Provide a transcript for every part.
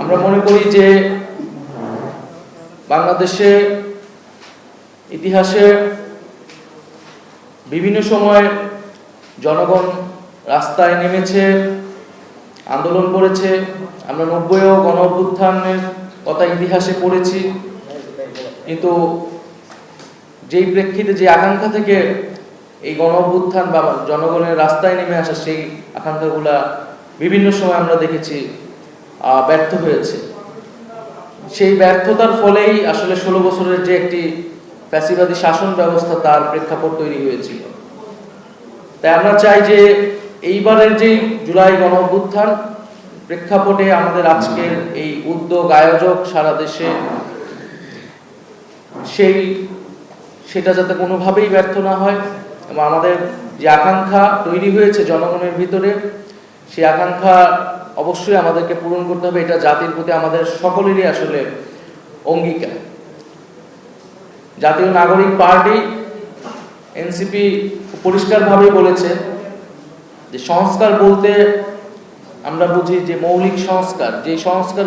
আমরা মনে করি যে বাংলাদেশে ইতিহাসে বিভিন্ন সময় জনগণ রাস্তায় নেমেছে, আন্দোলন করেছে, আমরা নব্বইও গণ অভ্যুত্থানের কথা ইতিহাসে পড়েছি। কিন্তু যেই প্রেক্ষিতে যে আকাঙ্ক্ষা থেকে এই গণ অভ্যুত্থান বা জনগণের রাস্তায় নেমে আসা সেই আকাঙ্ক্ষাগুলা বিভিন্ন সময় আমরা দেখেছি। ব্যর্থ হয়েছে। সেই ব্যর্থতার ফলেই আসলে ষোলো বছরের যে একটি ফ্যাসিবাদী শাসন ব্যবস্থা তার প্রেক্ষাপট তৈরি হয়েছিল। তাই আমরা চাই যে এইবারের যে জুলাই গণ অভ্যুত্থান, প্রেক্ষাপটে আমাদের আজকের এই উদ্যোগ, আয়োজক সারা দেশে সেই সেটা যাতে কোনোভাবেই ব্যর্থ না হয় এবং আমাদের যে আকাঙ্ক্ষা তৈরি হয়েছে জনগণের ভিতরে, সেই আকাঙ্ক্ষা অবশ্যই আমাদেরকে পূরণ করতে হবে। এটা জাতির প্রতি আমাদের সকলেরই আসলে অঙ্গীকার। জাতীয় নাগরিক পার্টি, এনসিপি পরিষ্কারভাবেই বলেছে যে সংস্কার বলতে আমরা বুঝি যে মৌলিক সংস্কার। যে সংস্কার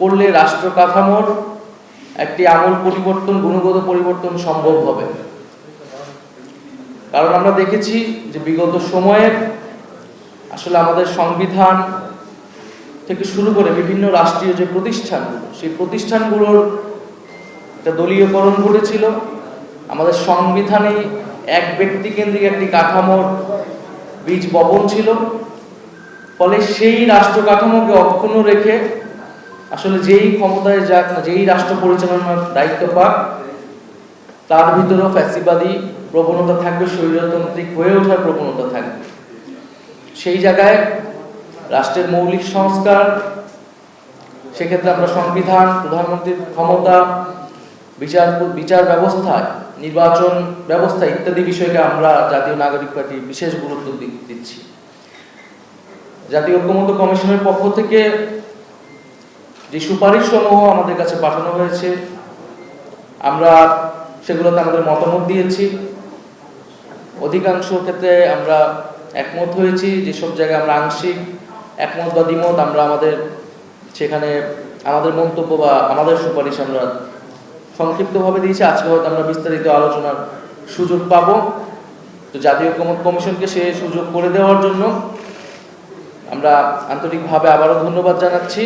করলে রাষ্ট্র কাঠামোর একটি আমূল পরিবর্তন, গুণগত পরিবর্তন সম্ভব হবে। কারণ আমরা দেখেছি যে বিগত সময়ে আসলে আমাদের সংবিধান থেকে শুরু করে বিভিন্ন রাষ্ট্রীয় যে প্রতিষ্ঠানগুলো, সেই প্রতিষ্ঠানগুলোর একটা দলীয়করণ ঘটেছিল। আমাদের সংবিধানে এক ব্যক্তি কেন্দ্রিক একটি কাঠামোর বীজ বপন ছিল। ফলে সেই রাষ্ট্র কাঠামোকে অক্ষুণ্ণ রেখে আসলে যেই ক্ষমতায় যাক যেই রাষ্ট্র পরিচালনার দায়িত্ব পাক, তার ভিতরেও ফ্যাসিবাদী প্রবণতা থাকবে শরীরতান্ত্রিক হয়ে ওঠার প্রবণতা থাকবে। সেই জায়গায় রাষ্ট্রের মৌলিক সংস্কার, সেক্ষেত্রে আমরা সংবিধান, প্রধানমন্ত্রীর ক্ষমতা, বিচার বিচার ব্যবস্থা, নির্বাচন ব্যবস্থা ইত্যাদি বিষয়কে আমরা জাতীয় নাগরিক পার্টি বিশেষ গুরুত্ব দিচ্ছি। জাতীয় ঐক্যমত্য কমিশনের পক্ষ থেকে যে সুপারিশ সমূহ আমাদের কাছে পাঠানো হয়েছে, আমরা সেগুলোতে আমাদের মতামত দিয়েছি। অধিকাংশ ক্ষেত্রে আমরা একমত হয়েছি যেসব জায়গায় আমরা আংশিক একমত বা দ্বিমত আমরা আমাদের সেখানে আমাদের মন্তব্য বা আমাদের সুপারিশ আমরা সংক্ষিপ্তভাবে দিয়েছি। আজকে হয়তো আমরা বিস্তারিত আলোচনার সুযোগ পাব। তো জাতীয় ঐক্যমত কমিশনকে সে সুযোগ করে দেওয়ার জন্য আমরা আন্তরিকভাবে আবারও ধন্যবাদ জানাচ্ছি।